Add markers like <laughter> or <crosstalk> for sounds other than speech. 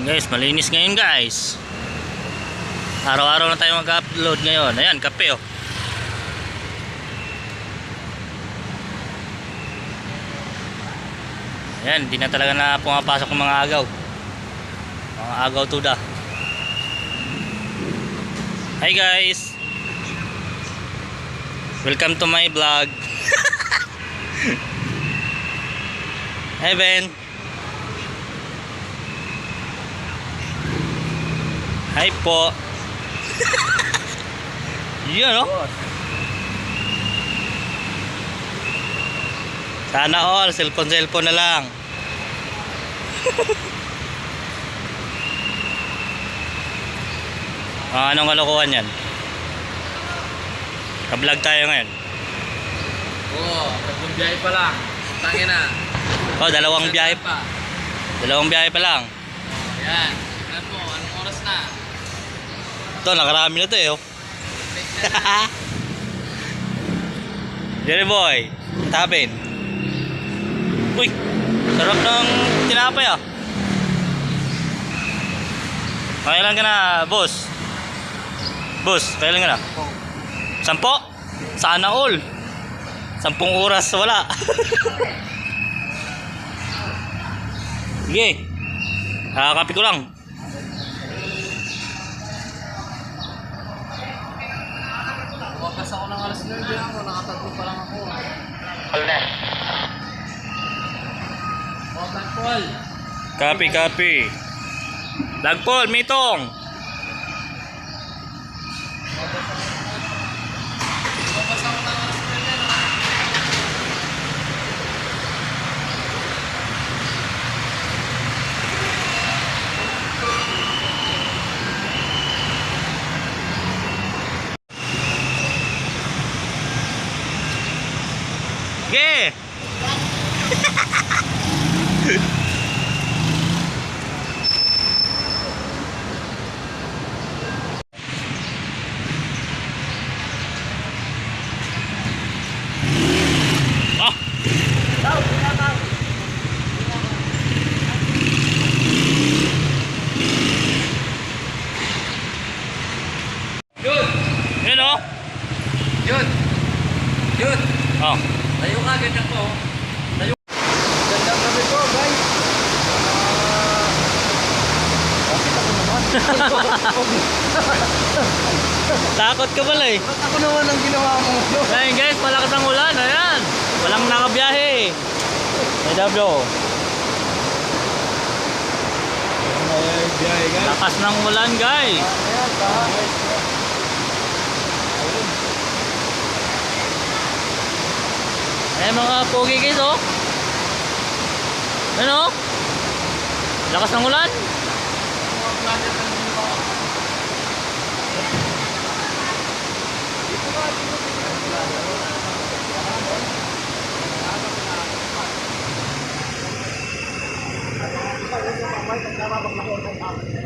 Guys, malinis ngayon guys. Araw-araw na tayo mag-upload ngayon. Ayan, kape oh. Ayan, hindi na talaga na pumapasok ng mga agaw. Mga agaw tuda. Hi guys! Welcome to my vlog. <laughs> Hi Ben! Hi po! Yan oh! Sana all, cellphone cellphone na lang. <laughs> Ah, anong kalokohan yan? Ka-vlog tayo ngayon. Oo, tatlong biyahe pa lang. Tangin na. Oh, dalawang biyahe pa. Dalawang biyahe pa lang. Oh, yan. Tignan mo, anong oras na? Ito, nakarami na to eh. Oh. <laughs> Jerry boy, happened? Uy, sarap ng tinapay ah. Kailan ka na, boss? Boss, kailan ka na? Sampo? Sana all. Sampung oras wala. <laughs> Sige. Kakakapi ko lang. Wakas ako ng alas 9 ako. Nakatatlo pa lang ako. Oh, Black Paul. Kapi, kapi. Lagpol, mitong. Wakas ako ng alas 9 yan. ah. Sige. Ah. Yun! Yun oh. Yun! Yun! Oh. Tayo ka, ganyan po. Tayo. Gandang gabi po, guys. <laughs> Takot ka pala eh. Ba't ako naman ang ginawa mo? <laughs> Ayan guys, malakas ang ulan. Ayan. Walang nakabiyahe. Guys. Lakas ng ulan guys. Ayan, guys. Ayan mga pogi guys oh. Ayan oh. Lakas ng ulan. Ginawa ko.